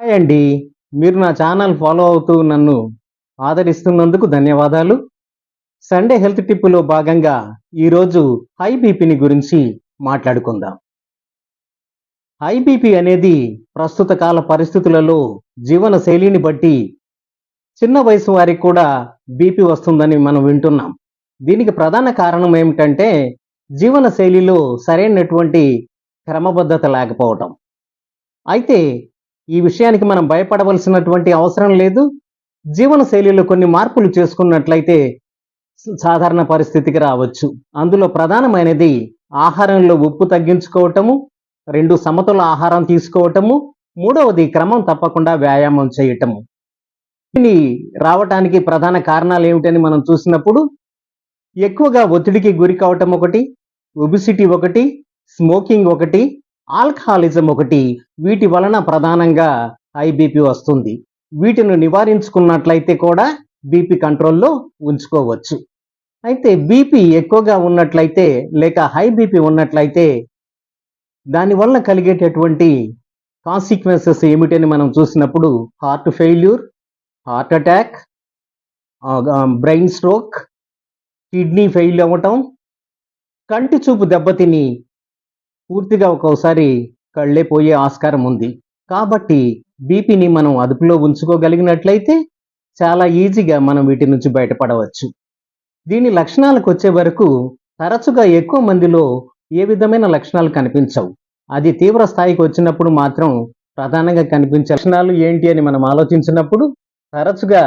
Hi అండి. మీరు నా ఛానల్ ఫాలో అవుతూ నన్ను ఆదరిస్తున్నందుకు ధన్యవాదాలు. సండే హెల్త్ టిప్పులో భాగంగా ఈరోజు హై బీపీని గురించి మాట్లాడుకుందాం. హై బీపీ అనేది ప్రస్తుత కాల పరిస్థితులలో జీవన శైలిని బట్టి చిన్న వయసు వారికి కూడా బీపీ వస్తుందని మనం వింటున్నాం. దీనికి ప్రధాన కారణం ఏమిటంటే జీవన శైలిలో సరైనటువంటి క్రమబద్ధత లేకపోవటం. అయితే ఈ విషయానికి మనం భయపడవలసినటువంటి అవసరం లేదు. జీవన శైలిలో కొన్ని మార్పులు చేసుకున్నట్లయితే సాధారణ పరిస్థితికి రావచ్చు. అందులో ప్రధానమైనది ఆహారంలో ఉప్పు తగ్గించుకోవటము రెండు సమతుల ఆహారం తీసుకోవటము మూడవది క్రమం తప్పకుండా వ్యాయామం చేయటము. దీని రావటానికి ప్రధాన కారణాలు ఏమిటని మనం చూసినప్పుడు ఎక్కువగా ఒత్తిడికి గురి కావటం ఒకటి ఒబిసిటీ ఒకటి స్మోకింగ్ ఒకటి ఆల్కహాలిజం ఒకటి వీటి వలన ప్రధానంగా హై బీపీ వస్తుంది. వీటిని నివారించుకున్నట్లయితే కూడా బీపీ కంట్రోల్లో ఉంచుకోవచ్చు. అయితే బీపీ ఎక్కువగా ఉన్నట్లయితే లేక హై బీపీ ఉన్నట్లయితే దానివల్ల కలిగేటటువంటి కాన్సిక్వెన్సెస్ ఏమిటని మనం చూసినప్పుడు heart failure heart attack brain stroke kidney fail అవ్వటం కంటి చూపు దెబ్బతిని పూర్తిగా ఒక్కోసారి కళ్ళే పోయే ఆస్కారం ఉంది. కాబట్టి బీపీని మనం అదుపులో ఉంచుకోగలిగినట్లయితే చాలా ఈజీగా మనం వీటి నుంచి బయటపడవచ్చు. దీని లక్షణాలకు వచ్చే వరకు తరచుగా ఎక్కువ మందిలో ఏ విధమైన లక్షణాలు కనిపించవు. అది తీవ్ర స్థాయికి వచ్చినప్పుడు మాత్రం ప్రధానంగా కనిపించే లక్షణాలు ఏంటి అని మనం ఆలోచించినప్పుడు తరచుగా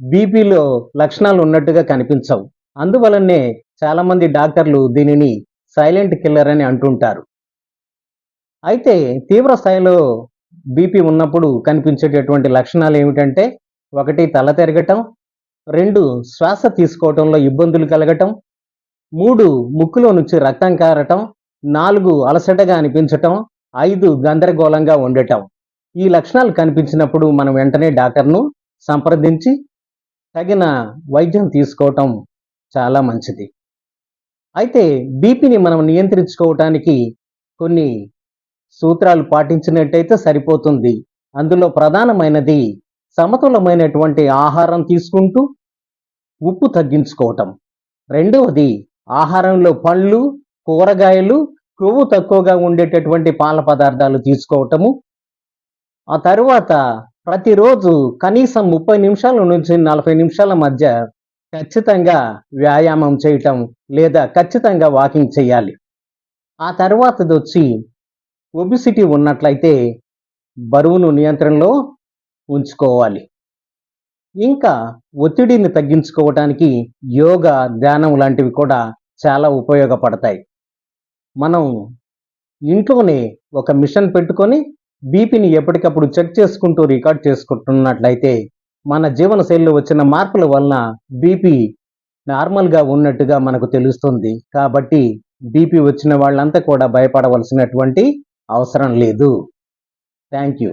బీపీలో లక్షణాలు ఉన్నట్టుగా కనిపించవు. అందువలనే చాలామంది డాక్టర్లు దీనిని సైలెంట్ కిల్లర్ అని అంటుంటారు. అయితే తీవ్ర స్థాయిలో బీపీ ఉన్నప్పుడు కనిపించేటటువంటి లక్షణాలు ఏమిటంటే ఒకటి తల తిరగటం రెండు శ్వాస తీసుకోవటంలో ఇబ్బందులు కలగటం మూడు ముక్కులో నుంచి రక్తం కారటం నాలుగు అలసటగా అనిపించటం ఐదు గందరగోళంగా ఉండటం. ఈ లక్షణాలు కనిపించినప్పుడు మనం వెంటనే డాక్టర్ను సంప్రదించి తగిన వైద్యం తీసుకోవటం చాలా మంచిది. అయితే బీపీని మనం నియంత్రించుకోవటానికి కొన్ని సూత్రాలు పాటించినట్టయితే సరిపోతుంది. అందులో ప్రధానమైనది సమతులమైనటువంటి ఆహారం తీసుకుంటూ ఉప్పు తగ్గించుకోవటం. రెండవది ఆహారంలో పళ్ళు కూరగాయలు కొవ్వు తక్కువగా ఉండేటటువంటి పాల పదార్థాలు తీసుకోవటము. ఆ తరువాత ప్రతిరోజు కనీసం ముప్పై నిమిషాల నుంచి నలభై నిమిషాల మధ్య ఖచ్చితంగా వ్యాయామం చేయటం లేదా ఖచ్చితంగా వాకింగ్ చేయాలి. ఆ తర్వాతది వచ్చి ఒబిసిటీ ఉన్నట్లయితే బరువును నియంత్రణలో ఉంచుకోవాలి. ఇంకా ఒత్తిడిని తగ్గించుకోవటానికి యోగా ధ్యానం లాంటివి కూడా చాలా ఉపయోగపడతాయి. మనం ఇంట్లోనే ఒక మిషన్ పెట్టుకొని బీపీని ఎప్పటికప్పుడు చెక్ చేసుకుంటూ రికార్డ్ చేసుకుంటున్నట్లయితే మన జీవన శైలిలో వచ్చిన మార్పుల వలన బీపీ నార్మల్గా ఉన్నట్టుగా మనకు తెలుస్తుంది. కాబట్టి బీపీ వచ్చిన వాళ్ళంతా కూడా భయపడవలసినటువంటి అవసరం లేదు. Thank you